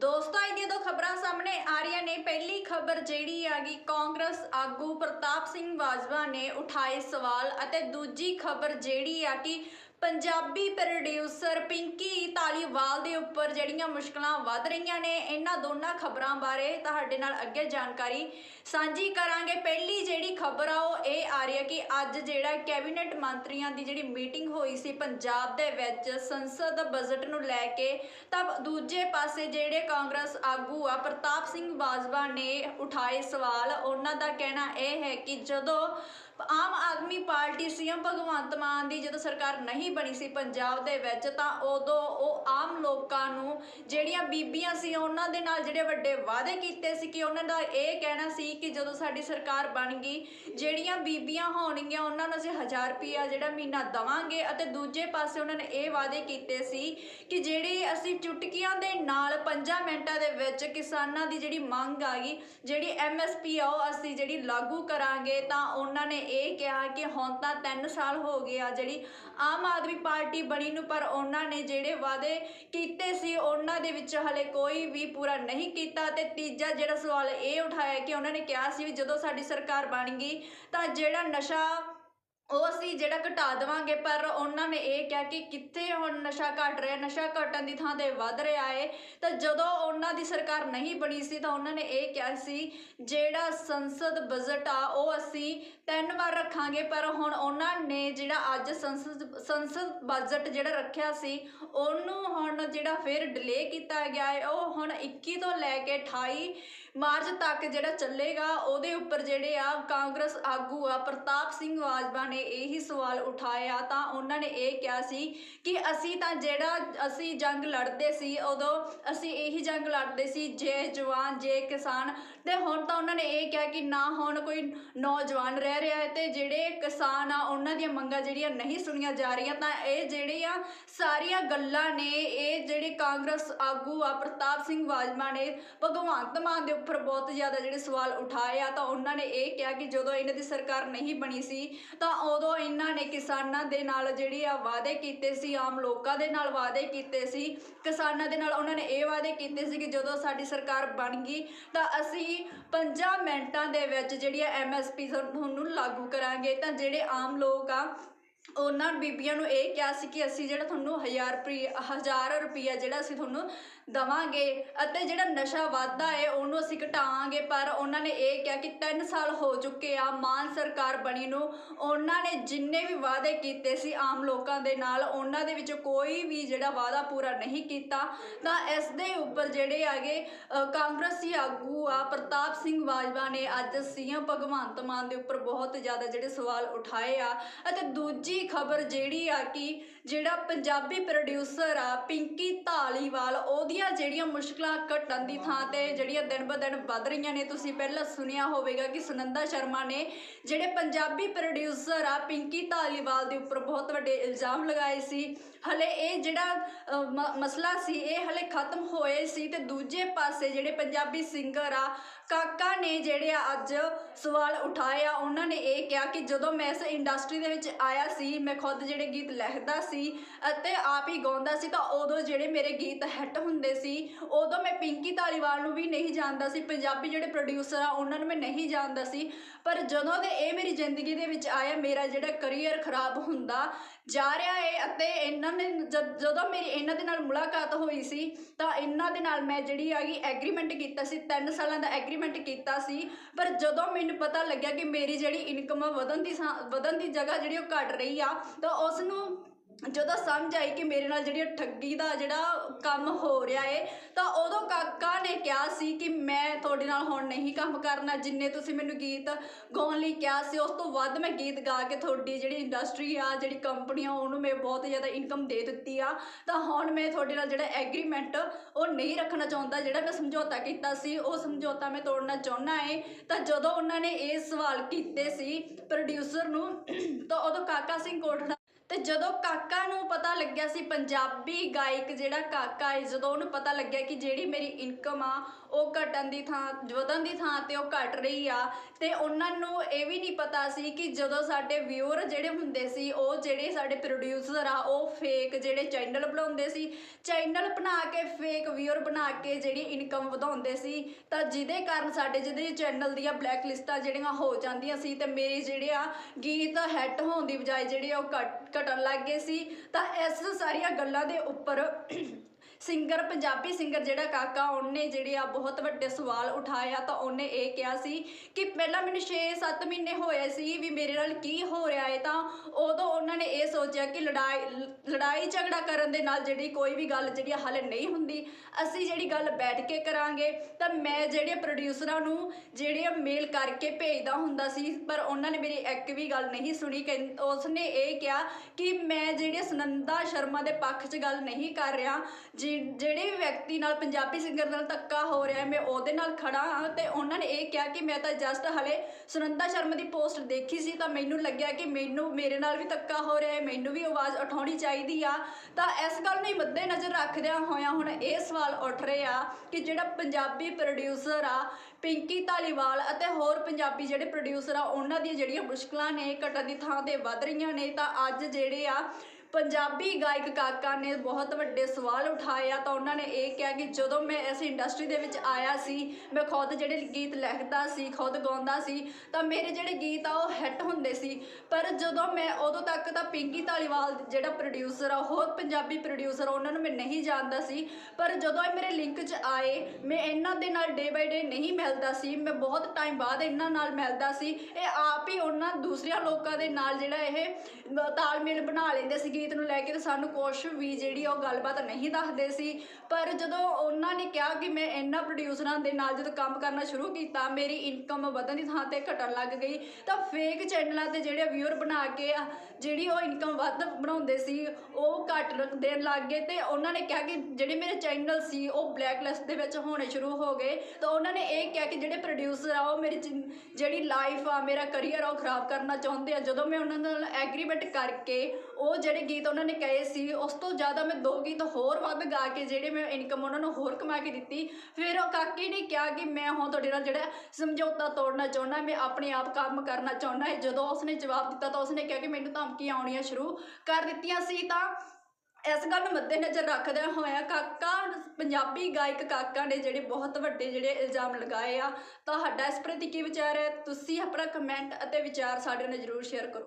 ਦੋਸਤੋ ਅੱਜ ਦੀਆਂ ਦੋ ਖਬਰਾਂ ਸਾਹਮਣੇ ਆ ਰਹੀਆਂ ਨੇ। ਪਹਿਲੀ ਖਬਰ ਜਿਹੜੀ ਆ ਆਗੀ ਕਾਂਗਰਸ ਆਗੂ ਪ੍ਰਤਾਪ ਸਿੰਘ ਬਾਜਵਾ ਨੇ ਉਠਾਏ ਸਵਾਲ ਅਤੇ ਦੂਜੀ ਖਬਰ ਜਿਹੜੀ ਆ ਕਿ ਪੰਜਾਬੀ ਪ੍ਰੋਡਿਊਸਰ ਪਿੰਕੀ ਧਾਲੀਵਾਲ ਦੇ ਉੱਪਰ ਜਿਹੜੀਆਂ ਮੁਸ਼ਕਲਾਂ ਵੱਧ ਰਹੀਆਂ ਨੇ, ਇਹਨਾਂ ਦੋਨਾਂ ਖਬਰਾਂ ਬਾਰੇ ਤੁਹਾਡੇ ਨਾਲ ਅੱਗੇ ਜਾਣਕਾਰੀ ਸਾਂਝੀ ਕਰਾਂਗੇ। ਪਹਿਲੀ ਜਿਹੜੀ ਖਬਰ ਆ, ਉਹ ਇਹ ਆ ਰਹੀ ਹੈ ਕਿ ਅੱਜ ਜਿਹੜਾ ਕੈਬਨਿਟ ਮੰਤਰੀਆਂ ਦੀ ਜਿਹੜੀ ਮੀਟਿੰਗ ਹੋਈ ਸੀ ਪੰਜਾਬ ਦੇ ਵਿੱਚ, ਸੰਸਦ ਬਜਟ ਨੂੰ ਲੈ ਕੇ, ਤਾਂ ਦੂਜੇ ਪਾਸੇ ਜਿਹੜੇ ਕਾਂਗਰਸ ਆਗੂ ਆ, ਪ੍ਰਤਾਪ ਸਿੰਘ ਬਾਜਵਾ ਨੇ ਉਠਾਏ ਸਵਾਲ। ਉਹਨਾਂ ਦਾ ਕਹਿਣਾ ਇਹ ਹੈ ਕਿ ਜਦੋਂ ਆਮ ਆਦਮੀ ਪਾਰਟੀ ਸੀਐਮ ਭਗਵੰਤ ਮਾਨ ਦੀ ਜਦੋਂ ਸਰਕਾਰ ਨਹੀਂ ਬਣੀ ਸੀ ਪੰਜਾਬ ਦੇ ਵਿੱਚ, ਤਾਂ ਉਦੋਂ ਉਹ ਲੋਕਾਂ ਨੂੰ ਜਿਹੜੀਆਂ ਬੀਬੀਆਂ ਸੀ ਉਹਨਾਂ ਦੇ ਨਾਲ ਜਿਹੜੇ ਵੱਡੇ ਵਾਅਦੇ ਕੀਤੇ ਸੀ ਕਿ ਉਹਨਾਂ ਦਾ ਇਹ ਕਹਿਣਾ ਸੀ ਕਿ ਜਦੋਂ ਸਾਡੀ ਸਰਕਾਰ ਬਣ ਗਈ, ਜਿਹੜੀਆਂ ਬੀਬੀਆਂ ਹੋਣਗੀਆਂ ਉਹਨਾਂ ਨੂੰ ਅਸੀਂ 1000 ਰੁਪਿਆ ਜਿਹੜਾ ਮਹੀਨਾ ਦਵਾਂਗੇ ਅਤੇ ਦੂਜੇ ਪਾਸੇ ਉਹਨਾਂ ਨੇ ਇਹ ਵਾਅਦੇ ਕੀਤੇ ਸੀ ਕਿ ਜਿਹੜੀ ਅਸੀਂ ਚੁਟਕੀਆਂ ਦੇ ਨਾਲ 5 ਮਿੰਟਾਂ ਦੇ ਵਿੱਚ ਕਿਸਾਨਾਂ ਦੀ ਜਿਹੜੀ ਮੰਗ ਆ ਗਈ, ਜਿਹੜੀ ਐਮਐਸਪੀ ਆ ਉਹ ਅਸੀਂ ਜਿਹੜੀ ਲਾਗੂ ਕਰਾਂਗੇ, ਤਾਂ ਉਹਨਾਂ ਨੇ ਇਹ ਕਿਹਾ ਕਿ ਹੁਣ ਤਾਂ 3 ਸਾਲ ਹੋ ਗਏ ਆ ਜਿਹੜੀ ਆਮ ਆਦਮੀ ਪਾਰਟੀ ਬਣੀ ਨੂੰ, ਪਰ ਉਹਨਾਂ ਨੇ ਜਿਹੜੇ ਵਾਅਦੇ ਕੀਤੇ ਸੀ, ਉਹਨਾਂ ਦੇ ਵਿੱਚ ਹਲੇ ਕੋਈ ਵੀ ਪੂਰਾ ਨਹੀਂ ਕੀਤਾ ਤੇ ਤੀਜਾ ਜਿਹੜਾ ਸਵਾਲ ਇਹ ਉਠਾਇਆ ਕਿ ਉਹਨਾਂ ਨੇ ਕਿਹਾ ਸੀ ਵੀ ਜਦੋਂ ਸਾਡੀ ਸਰਕਾਰ ਬਣ ਗਈ ਤਾਂ ਜਿਹੜਾ ਨਸ਼ਾ ਉਹ ਅਸੀਂ ਜਿਹੜਾ ਘਟਾ ਦੇਵਾਂਗੇ, ਪਰ ਉਹਨਾਂ ਨੇ ਇਹ ਕਿਹਾ ਕਿ ਕਿੱਥੇ ਹੁਣ ਨਸ਼ਾ ਘਟ ਰਿਹਾ, ਨਸ਼ਾ ਘਟਣ ਦੀ ਥਾਂ ਤੇ ਵੱਧ ਰਿਹਾ ਏ। ਤਾਂ ਜਦੋਂ ਉਹਨਾਂ ਦੀ ਸਰਕਾਰ ਨਹੀਂ ਬਣੀ ਸੀ, ਤਾਂ ਉਹਨਾਂ ਨੇ ਇਹ ਕਿਹਾ ਸੀ, ਜਿਹੜਾ ਸੰਸਦ ਬਜਟ ਆ, ਉਹ ਅਸੀਂ ਤਿੰਨ ਵਾਰ ਰੱਖਾਂਗੇ, ਪਰ ਹੁਣ ਉਹਨਾਂ ਨੇ ਜਿਹੜਾ ਅੱਜ ਸੰਸਦ ਸੰਸਦ ਬਜਟ ਜਿਹੜਾ ਰੱਖਿਆ ਸੀ, ਉਹਨੂੰ ਹੁਣ ਜਿਹੜਾ ਫਿਰ ਡਿਲੇ ਕੀਤਾ ਗਿਆ ਹੈ ਉਹ ਹੁਣ 21 ਤੋਂ ਲੈ ਕੇ 28 ਮਾਰਚ ਤੱਕ ਜਿਹੜਾ ਚੱਲੇਗਾ, ਉਹਦੇ ਉੱਪਰ ਜਿਹੜੇ ਆ ਕਾਂਗਰਸ ਆਗੂ ਆ, ਪ੍ਰਤਾਪ ਸਿੰਘ ਬਾਜਵਾ ਨੇ ਇਹੀ ਸਵਾਲ ਉਠਾਇਆ। ਤਾਂ ਉਹਨਾਂ ਨੇ ਇਹ ਕਿਹਾ ਸੀ ਕਿ ਅਸੀਂ ਤਾਂ ਜਿਹੜਾ ਅਸੀਂ ਜੰਗ ਲੜਦੇ ਸੀ, ਉਦੋਂ ਅਸੀਂ ਇਹੀ ਜੰਗ ਲੜਦੇ ਸੀ, ਜੇ ਜਵਾਨ, ਜੇ ਕਿਸਾਨ। ਤੇ ਹੁਣ ਤਾਂ ਉਹਨਾਂ ਨੇ ਇਹ ਕਿਹਾ ਕਿ ਨਾ ਹੁਣ ਕੋਈ ਨੌਜਵਾਨ ਰਹਿ ਰਿਹਾ ਹੈ ਤੇ ਜਿਹੜੇ ਕਿਸਾਨ ਆ, ਉਹਨਾਂ ਦੀਆਂ ਮੰਗਾਂ ਜਿਹੜੀਆਂ ਨਹੀਂ ਸੁਣੀਆਂ ਜਾ ਰਹੀਆਂ, ਤਾਂ ਇਹ ਜਿਹੜੀਆਂ ਸਾਰੀਆਂ ਗੱਲਾਂ ਨੇ, ਇਹ ਜਿਹੜੇ ਕਾਂਗਰਸ ਆਗੂ ਆ, ਪ੍ਰਤਾਪ ਸਿੰਘ ਬਾਜਵਾ ਨੇ, ਭਗਵੰਤ ਮਾਨ ਦੇ ਉੱਪਰ ਬਹੁਤ ਜ਼ਿਆਦਾ ਜਿਹੜੇ ਸਵਾਲ ਉਠਾਏ ਆ, ਤਾਂ ਉਹਨਾਂ ਨੇ ਇਹ ਕਿਹਾ ਕਿ ਜਦੋਂ ਇਹਨਾਂ ਦੀ ਸਰਕਾਰ ਨਹੀਂ ਬਣੀ ਸੀ, ਤਾਂ ਉਦੋਂ ਇਹਨਾਂ ਨੇ ਕਿਸਾਨਾਂ ਦੇ ਨਾਲ ਜਿਹੜੀ ਆ ਵਾਅਦੇ ਕੀਤੇ ਸੀ, ਆਮ ਲੋਕਾਂ ਦੇ ਨਾਲ ਵਾਅਦੇ ਕੀਤੇ ਸੀ। ਕਿਸਾਨਾਂ ਦੇ ਨਾਲ ਉਹਨਾਂ ਨੇ ਇਹ ਵਾਅਦੇ ਕੀਤੇ ਸੀ ਕਿ ਜਦੋਂ ਸਾਡੀ ਸਰਕਾਰ ਬਣ ਗਈ, ਤਾਂ ਅਸੀਂ 5 ਮਿੰਟਾਂ ਦੇ ਵਿੱਚ ਜਿਹੜੀ ਆ ਐਮਐਸਪੀ ਤੁਹਾਨੂੰ ਲਾਗੂ ਕਰਾਂਗੇ। ਤਾਂ ਜਿਹੜੇ ਆਮ ਲੋਕ ਆ, ਉਹਨਾਂ ਬੀਬੀਆਂ ਨੂੰ ਇਹ ਕਿਹਾ ਸੀ ਕਿ ਅਸੀਂ ਜਿਹੜਾ ਤੁਹਾਨੂੰ 1000 ਰੁਪਏ 1000 ਰੁਪਈਆ ਜਿਹੜਾ ਅਸੀਂ ਤੁਹਾਨੂੰ ਦਵਾਂਗੇ ਅਤੇ ਜਿਹੜਾ ਨਸ਼ਾ ਵਾਧਾ ਹੈ ਉਹਨੂੰ ਅਸੀਂ ਘਟਾਵਾਂਗੇ। ਪਰ ਉਹਨਾਂ ਨੇ ਇਹ ਕਿਹਾ ਕਿ 3 ਸਾਲ ਹੋ ਚੁੱਕੇ ਆ ਮਾਨ ਸਰਕਾਰ ਬਣੀ ਨੂੰ। ਉਹਨਾਂ ਨੇ ਜਿੰਨੇ ਵੀ ਵਾਅਦੇ ਕੀਤੇ ਸੀ ਆਮ ਲੋਕਾਂ ਦੇ ਨਾਲ, ਉਹਨਾਂ ਦੇ ਵਿੱਚ ਕੋਈ ਵੀ ਜਿਹੜਾ ਵਾਅਦਾ ਪੂਰਾ ਨਹੀਂ ਕੀਤਾ। ਤਾਂ ਇਸ ਦੇ ਉੱਪਰ ਜਿਹੜੇ ਆਗੇ ਕਾਂਗਰਸੀ ਆਗੂ ਆ ਪ੍ਰਤਾਪ ਸਿੰਘ ਬਾਜਵਾ ਨੇ ਅੱਜ ਸੀਐਮ ਭਗਵੰਤ ਮਾਨ ਦੇ ਉੱਪਰ ਬਹੁਤ ਜ਼ਿਆਦਾ ਜਿਹੜੇ ਸਵਾਲ ਉਠਾਏ ਆ। ਅਤੇ ਦੂਜੀ ਖਬਰ ਜਿਹੜੀ ਆ ਕਿ ਜਿਹੜਾ ਪੰਜਾਬੀ ਪ੍ਰੋਡਿਊਸਰ ਆ ਪਿੰਕੀ ਧਾਲੀਵਾਲ ਉਹਦੀ ਉਹਦੀਆਂ ਜਿਹੜੀਆਂ ਮੁਸ਼ਕਲਾਂ ਘਟਣ ਦੀ ਥਾਂ ਤੇ ਜਿਹੜੀਆਂ ਦਿਨ ਬ ਦਿਨ ਵੱਧ ਰਹੀਆਂ ਨੇ, ਤੁਸੀਂ ਪਹਿਲਾਂ ਸੁਣਿਆ ਹੋਵੇਗਾ ਕਿ ਸੁਨੰਦਾ ਸ਼ਰਮਾ ਨੇ ਜਿਹੜੇ ਪੰਜਾਬੀ ਪ੍ਰੋਡਿਊਸਰ ਆ, ਪਿੰਕੀ ਧਾਲੀਵਾਲ ਦੇ ਉੱਪਰ ਬਹੁਤ ਵੱਡੇ ਇਲਜ਼ਾਮ ਲਗਾਏ ਸੀ। ਹਲੇ ਇਹ ਜਿਹੜਾ ਮਸਲਾ ਸੀ, ਇਹ ਹਲੇ ਖਤਮ ਹੋਏ ਸੀ ਤੇ ਦੂਜੇ ਪਾਸੇ ਜਿਹੜੇ ਪੰਜਾਬੀ ਸਿੰਗਰ ਆ ਕਾਕਾ ਨੇ ਜਿਹੜੇ ਆ ਅੱਜ ਸਵਾਲ ਉਠਾਏ ਆ, ਉਹਨਾਂ ਨੇ ਇਹ ਕਿਹਾ ਕਿ ਜਦੋਂ ਮੈਂ ਇਸ ਇੰਡਸਟਰੀ ਦੇ ਵਿੱਚ ਆਇਆ ਸੀ, ਮੈਂ ਖੁਦ ਜਿਹੜੇ ਗੀਤ ਲਿਖਦਾ ਸੀ ਅਤੇ ਆਪ ਹੀ ਗਾਉਂਦਾ ਸੀ, ਤਾਂ ਉਦੋਂ ਜਿਹੜੇ ਮੇਰੇ ਗੀਤ ਹਿੱਟ ਹੁੰਦੇ ਸੀ, ਉਦੋਂ ਮੈਂ ਪਿੰਕੀ ਧਾਲੀਵਾਲ ਨੂੰ ਵੀ ਨਹੀਂ ਜਾਣਦਾ ਸੀ, ਪੰਜਾਬੀ ਜਿਹੜੇ ਪ੍ਰੋਡਿਊਸਰ ਆ, ਉਹਨਾਂ ਨੂੰ ਮੈਂ ਨਹੀਂ ਜਾਣਦਾ ਸੀ। ਪਰ ਜਦੋਂ ਦੇ ਇਹ ਮੇਰੀ ਜ਼ਿੰਦਗੀ ਦੇ ਵਿੱਚ ਆਇਆ, ਮੇਰਾ ਜਿਹੜਾ ਕਰੀਅਰ ਖਰਾਬ ਹੁੰਦਾ ਜਾ ਰਿਹਾ ਹੈ ਅਤੇ ਇਹਨਾਂ ਨੇ ਜਦ- ਜਦੋਂ ਮੇਰੀ ਇਹਨਾਂ ਦੇ ਨਾਲ ਮੁਲਾਕਾਤ ਹੋਈ ਸੀ, ਤਾਂ ਇਹਨਾਂ ਦੇ ਨਾਲ ਮੈਂ ਜਿਹੜੀ ਹੈਗੀ ਐਗਰੀਮੈਂਟ ਕੀਤਾ ਸੀ 3 ਸਾਲਾਂ ਦਾ ਐਗਰੀ ਐਗਰੀਮੈਂਟ ਕੀਤਾ ਸੀ, ਪਰ ਜਦੋਂ ਮੈਨੂੰ ਪਤਾ ਲੱਗਿਆ ਕਿ ਮੇਰੀ ਜਿਹੜੀ ਇਨਕਮ ਵਧਣ ਦੀ ਥਾਂ- ਵਧਣ ਦੀ ਜਗ੍ਹਾ ਜਿਹੜੀ ਉਹ ਘਟ ਰਹੀ ਆ, ਤਾਂ ਉਸ ਨੂੰ ਜਦੋਂ ਸਮਝ ਆਈ ਕਿ ਮੇਰੇ ਨਾਲ ਜਿਹੜੀ ਠੱਗੀ ਦਾ ਜਿਹੜਾ ਕੰਮ ਹੋ ਰਿਹਾ ਏ, ਤਾਂ ਉਦੋਂ ਕਾਕਾ ਨੇ ਕਿਹਾ ਸੀ ਕਿ ਮੈਂ ਤੁਹਾਡੇ ਨਾਲ ਹੁਣ ਨਹੀਂ ਕੰਮ ਕਰਨਾ। ਜਿੰਨੇ ਤੁਸੀਂ ਮੈਨੂੰ ਗੀਤ ਗਾਉਣ ਲਈ ਕਿਹਾ ਸੀ, ਉਸ ਤੋਂ ਵੱਧ ਮੈਂ ਗੀਤ ਗਾ ਕੇ ਤੁਹਾਡੀ ਜਿਹੜੀ ਇੰਡਸਟਰੀ ਆ, ਜਿਹੜੀ ਕੰਪਨੀ ਆ, ਉਹਨੂੰ ਮੈਂ ਬਹੁਤ ਜ਼ਿਆਦਾ ਇਨਕਮ ਦੇ ਦਿੱਤੀ ਆ। ਤਾਂ ਹੁਣ ਮੈਂ ਤੁਹਾਡੇ ਨਾਲ ਜਿਹੜਾ ਐਗਰੀਮੈਂਟ ਉਹ ਨਹੀਂ ਰੱਖਣਾ ਚਾਹੁੰਦਾ, ਜਿਹੜਾ ਮੈਂ ਸਮਝੌਤਾ ਕੀਤਾ ਸੀ, ਉਹ ਸਮਝੌਤਾ ਮੈਂ ਤੋੜਨਾ ਚਾਹੁੰਦਾ ਏ। ਤਾਂ ਜਦੋਂ ਉਹਨਾਂ ਨੇ ਇਹ ਸਵਾਲ ਕੀਤੇ ਸੀ ਪ੍ਰੋਡਿਊਸਰ ਨੂੰ, ਤਾਂ ਉਦੋਂ ਕਾਕਾ ਸਿੰਘ ਕੋਟੜਾ ਤੇ ਜਦੋਂ ਕਾਕਾ ਨੂੰ ਪਤਾ ਲੱਗਿਆ ਸੀ, ਪੰਜਾਬੀ ਗਾਇਕ ਜਿਹੜਾ ਕਾਕਾ ਹੈ ਜਦੋਂ ਉਹਨੂੰ ਪਤਾ ਲੱਗਿਆ ਕਿ ਜਿਹੜੀ ਮੇਰੀ ਇਨਕਮ ਆ, ਉਹ ਘਟਣ ਦੀ ਥਾਂ, ਵਧਣ ਦੀ ਥਾਂ ਤੇ ਉਹ ਘਟ ਰਹੀ ਆ, ਤੇ ਉਹਨਾਂ ਨੂੰ ਇਹ ਵੀ ਨਹੀਂ ਪਤਾ ਸੀ ਕਿ ਜਦੋਂ ਸਾਡੇ ਵਿਊਅਰ ਜਿਹੜੇ ਹੁੰਦੇ ਸੀ, ਉਹ ਜਿਹੜੇ ਸਾਡੇ ਪ੍ਰੋਡਿਊਸਰ ਆ, ਉਹ ਫੇਕ ਜਿਹੜੇ ਚੈਨਲ ਬਣਾਉਂਦੇ ਸੀ ਚੈਨਲ ਬਣਾ ਕੇ ਫੇਕ ਵਿਊਅਰ ਬਣਾ ਕੇ ਜਿਹੜੀ ਇਨਕਮ ਵਧਾਉਂਦੇ ਸੀ, ਤਾਂ ਜਿਹਦੇ ਕਾਰਨ ਸਾਡੇ ਜਿਹਦੇ ਚੈਨਲ ਦੀਆਂ ਬਲੈਕ ਲਿਸਟਾਂ ਜਿਹੜੀਆਂ ਹੋ ਜਾਂਦੀਆਂ ਸੀ, ਤੇ ਮੇਰੇ ਜਿਹੜੇ ਆ ਗੀਤ ਹੈਟ ਹੋਣ ਦੀ ਬਜਾਏ ਜਿਹੜੇ ਆ ਉਹ ਘਟ ਘਟਣ ਲੱਗ ਗਏ ਸੀ ਤਾਂ ਇਸ ਸਾਰੀਆਂ ਗੱਲਾਂ ਦੇ ਉੱਪਰ ਸਿੰਗਰ, ਪੰਜਾਬੀ ਸਿੰਗਰ ਜਿਹੜਾ ਕਾਕਾ, ਉਹਨੇ ਜਿਹੜੇ ਆ ਬਹੁਤ ਵੱਡੇ ਸਵਾਲ ਉਠਾਇਆ ਤਾਂ ਉਹਨੇ ਇਹ ਕਿਹਾ ਸੀ ਕਿ ਪਹਿਲਾਂ ਮੈਨੂੰ 6-7 ਮਹੀਨੇ ਹੋਏ ਸੀ ਵੀ ਮੇਰੇ ਨਾਲ ਕੀ ਹੋ ਰਿਹਾ ਹੈ ਤਾਂ ਉਦੋਂ ਉਹਨਾਂ ਨੇ ਇਹ ਸੋਚਿਆ ਕਿ ਲੜਾਈ ਲੜਾਈ ਝਗੜਾ ਕਰਨ ਦੇ ਨਾਲ ਜਿਹੜੀ ਕੋਈ ਵੀ ਗੱਲ ਜਿਹੜੀ ਆ ਹੱਲ ਨਹੀਂ ਹੁੰਦੀ। ਅਸੀਂ ਜਿਹੜੀ ਗੱਲ ਬੈਠ ਕੇ ਕਰਾਂਗੇ ਤਾਂ ਮੈਂ ਜਿਹੜੇ ਪ੍ਰੋਡਿਊਸਰਾਂ ਨੂੰ ਜਿਹੜੇ ਮੇਲ ਕਰਕੇ ਭੇਜਦਾ ਹੁੰਦਾ ਸੀ, ਪਰ ਉਹਨਾਂ ਨੇ ਮੇਰੀ ਇੱਕ ਵੀ ਗੱਲ ਨਹੀਂ ਸੁਣੀ। ਕਹਿੰ- ਉਸਨੇ ਇਹ ਕਿਹਾ ਕਿ ਮੈਂ ਜਿਹੜੇ ਸੁਨੰਦਾ ਸ਼ਰਮਾ ਦੇ ਪੱਖ 'ਚ ਗੱਲ ਨਹੀਂ ਕਰ ਰਿਹਾ ਜਿ- ਜਿਹੜੇ ਵੀ ਵਿਅਕਤੀ ਨਾਲ ਪੰਜਾਬੀ ਸਿੰਗਰ ਨਾਲ ਧੱਕਾ ਹੋ ਰਿਹਾ ਹੈ, ਮੈਂ ਉਹਦੇ ਨਾਲ ਖੜਾ ਹਾਂ ਤੇ ਉਹਨਾਂ ਨੇ ਇਹ ਕਿਹਾ ਕਿ ਮੈਂ ਤਾਂ ਜਸਟ ਹਲੇ ਸੁਨੰਦਾ ਸ਼ਰਮਾ ਦੀ ਪੋਸਟ ਦੇਖੀ ਸੀ ਤਾਂ ਮੈਨੂੰ ਲੱਗਿਆ ਕਿ ਮੈਨੂੰ ਮੇਰੇ ਨਾਲ ਵੀ ਧੱਕਾ ਹੋ ਰਿਹਾ ਹੈ ਮੈਨੂੰ ਵੀ ਆਵਾਜ਼ ਉਠਾਉਣੀ ਚਾਹੀਦੀ ਆ। ਤਾਂ ਇਸ ਗੱਲ ਨੂੰ ਹੀ ਮੱਦੇ ਨਜ਼ਰ ਰੱਖਦਿਆਂ ਹੋਇਆਂ ਹੁਣ ਇਹ ਸਵਾਲ ਉੱਠ ਰਿਹਾ ਕਿ ਜਿਹੜਾ ਪੰਜਾਬੀ ਪ੍ਰੋਡਿਊਸਰ ਆ ਪਿੰਕੀ ਧਾਲੀਵਾਲ ਅਤੇ ਹੋਰ ਪੰਜਾਬੀ ਜਿਹੜੇ ਪ੍ਰੋਡਿਊਸਰ ਆ ਉਹਨਾਂ ਦੀਆਂ ਜਿਹੜੀਆਂ ਮੁਸ਼ਕਲਾਂ ਨੇ ਘਟਣ ਦੀ ਥਾਂ ਤੇ ਵੱਧ ਰਹੀਆਂ ਨੇ ਤਾਂ ਅੱਜ ਜਿਹੜੇ ਆ ਪੰਜਾਬੀ ਗਾਇਕ ਕਾਕਾ ਨੇ ਬਹੁਤ ਵੱਡੇ ਸਵਾਲ ਉਠਾਏ ਆ, ਤਾਂ ਉਹਨਾਂ ਨੇ ਇਹ ਕਿਹਾ ਕਿ ਜਦੋਂ ਮੈਂ ਇਸ ਇੰਡਸਟਰੀ ਦੇ ਵਿੱਚ ਆਇਆ ਸੀ, ਮੈਂ ਖੁਦ ਜਿਹੜੇ ਗੀਤ ਲਿਖਦਾ ਸੀ, ਖੁਦ ਗਾਉਂਦਾ ਸੀ, ਤਾਂ ਮੇਰੇ ਜਿਹੜੇ ਗੀਤ ਆ ਉਹ ਹਿੱਟ ਹੁੰਦੇ ਸੀ। ਪਰ ਜਦੋਂ ਮੈਂ ਉਦੋਂ ਤੱਕ ਤਾਂ ਪਿੰਕੀ ਧਾਲੀਵਾਲ ਜਿਹੜਾ ਪ੍ਰੋਡਿਊਸਰ ਆ ਹੋਰ ਪੰਜਾਬੀ ਪ੍ਰੋਡਿਊਸਰ ਉਹਨਾਂ ਨੂੰ ਮੈਂ ਨਹੀਂ ਜਾਣਦਾ ਸੀ। ਪਰ ਜਦੋਂ ਇਹ ਮੇਰੇ ਲਿੰਕ 'ਚ ਆਏ, ਮੈਂ ਇਹਨਾਂ ਦੇ ਨਾਲ ਡੇ ਬਾਈ ਡੇ ਨਹੀਂ ਮਿਲਦਾ ਸੀ, ਮੈਂ ਬਹੁਤ ਟਾਈਮ ਬਾਅਦ ਇਹਨਾਂ ਨਾਲ ਮਿਲਦਾ ਸੀ। ਇਹ ਆਪ ਹੀ ਉਹਨਾਂ ਦੂਸਰਿਆਂ ਲੋਕਾਂ ਦੇ ਨਾਲ ਜਿਹੜਾ ਇਹ ਤਾਲਮੇਲ ਬਣਾ ਲੈਂਦੇ ਸੀ ਗੀਤ ਨੂੰ ਲੈ ਕੇ ਤੇ ਸਾਨੂੰ ਕੁਛ ਵੀ ਜਿਹੜੀ ਉਹ ਗੱਲਬਾਤ ਨਹੀਂ ਦੱਸਦੇ ਸੀ। ਪਰ ਜਦੋਂ ਉਹਨਾਂ ਨੇ ਕਿਹਾ ਕਿ ਮੈਂ ਇਹਨਾਂ ਪ੍ਰੋਡਿਊਸਰਾਂ ਦੇ ਨਾਲ ਜਦੋਂ ਕੰਮ ਕਰਨਾ ਸ਼ੁਰੂ ਕੀਤਾ, ਮੇਰੀ ਇਨਕਮ ਵਧਣ ਦੀ ਥਾਂ ਤੇ ਘਟਣ ਲੱਗ ਗਈ। ਤਾਂ ਫੇਕ ਚੈਨਲਾਂ ਤੇ ਜਿਹੜੇ ਵਿਊਅਰ ਬਣਾ ਕੇ ਜਿਹੜੀ ਉਹ ਇਨਕਮ ਵੱਧ ਬਣਾਉਂਦੇ ਸੀ, ਉਹ ਘੱਟ ਰ- ਦੇਣ ਲੱਗ ਗਏ ਤੇ ਉਹਨਾਂ ਨੇ ਕਿਹਾ ਕਿ ਜਿਹੜੇ ਮੇਰੇ ਚੈਨਲ ਸੀ, ਉਹ ਬਲੈਕ ਲਿਸਟ ਦੇ ਵਿੱਚ ਹੋਣੇ ਸ਼ੁਰੂ ਹੋ ਗਏ। ਤਾਂ ਉਹਨਾਂ ਨੇ ਇਹ ਕਿਹਾ ਕਿ ਜਿਹੜੇ ਪ੍ਰੋਡਿਊਸਰ ਆ, ਉਹ ਮੇਰੀ ਜ਼ਿੰ- ਜਿਹੜੀ ਲਾਈਫ ਆ, ਮੇਰਾ ਕਰੀਅਰ ਆ, ਉਹ ਖਰਾਬ ਕਰਨਾ ਚਾਹੁੰਦੇ ਆ। ਜਦੋਂ ਮੈਂ ਉਹਨਾਂ ਨਾਲ ਐਗਰੀਮੈਂਟ ਕਰਕੇ ਉਹ ਜਿਹੜੇ ਗੀਤ ਉਹਨਾਂ ਨੇ ਕਹੇ ਸੀ, ਉਸ ਤੋਂ ਜ਼ਿਆਦਾ ਮੈਂ ਦੋ ਗੀਤ ਹੋਰ ਵੱਧ ਗਾ ਕੇ ਜਿਹੜੇ ਮੈਂ ਇਨਕਮ ਉਹਨਾਂ ਨੂੰ ਹੋਰ ਕਮਾ ਕੇ ਦਿੱਤੀ। ਫਿਰ ਉਹ ਕਾਕੀ ਨੇ ਕਿਹਾ ਕਿ ਮੈਂ ਹੁਣ ਤੁਹਾਡੇ ਨਾਲ ਜਿਹੜਾ ਸਮਝੌਤਾ ਤੋੜਨਾ ਚਾਹੁੰਦਾ, ਮੈਂ ਆਪਣੇ ਆਪ ਕੰਮ ਕਰਨਾ ਚਾਹੁੰਦਾ ਹੈ। ਜਦੋਂ ਉਸਨੇ ਜਵਾਬ ਦਿੱਤਾ ਤਾਂ ਉਸਨੇ ਕਿਹਾ ਕਿ ਮੈਨੂੰ ਧਮਕੀਆਂ ਆਉਣੀਆਂ ਸ਼ੁਰੂ ਕਰ ਦਿੱਤੀਆਂ ਸੀ ਤਾਂ ਇਸ ਗੱਲ ਨੂੰ ਮੱਦੇਨਜ਼ਰ ਰੱਖਦਿਆਂ ਹੋਇਆ ਕਾਕਾ, ਪੰਜਾਬੀ ਗਾਇਕ ਕਾਕਾ ਨੇ ਜਿਹੜੇ ਬਹੁਤ ਵੱਡੇ ਜਿਹੜੇ ਇਲਜ਼ਾਮ ਲਗਾਏ ਆ, ਤੁਹਾਡਾ ਇਸ ਪ੍ਰਤੀ ਕੀ ਵਿਚਾਰ ਹੈ? ਤੁਸੀਂ ਆਪਣਾ ਕਮੈਂਟ ਅਤੇ ਵਿਚਾਰ ਸਾਡੇ ਨਾਲ ਜ਼ਰੂਰ ਸ਼ੇਅਰ ਕਰੋ।